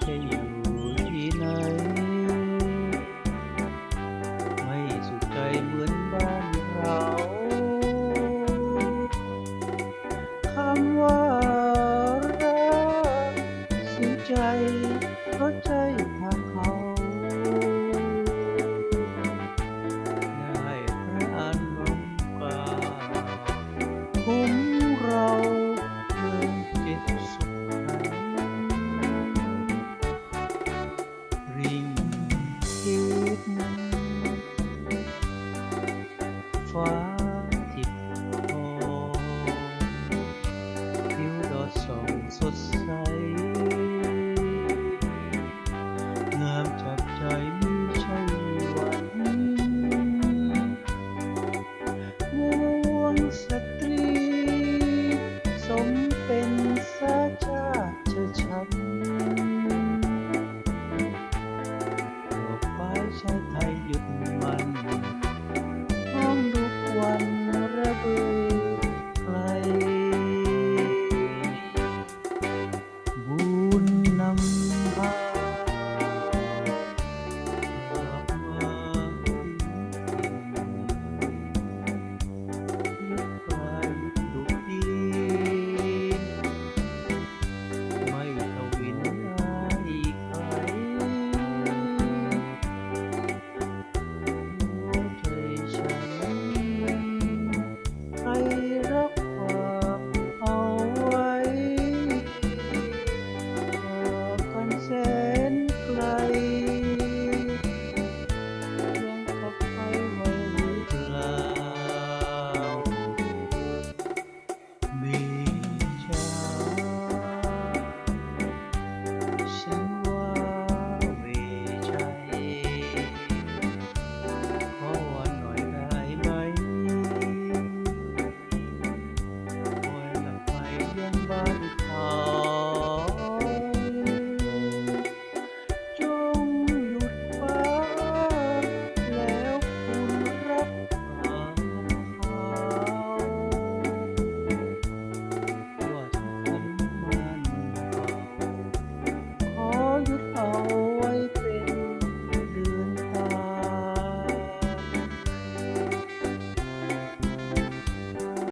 天ค่อ里 ฟ้าทิพย์ทองผิวดอดส่องสดใส งามจับใจไม่ใช่หวังม่วงสตรี สมเป็นสาชาติฉันดอกไม้ชายไทยหยุด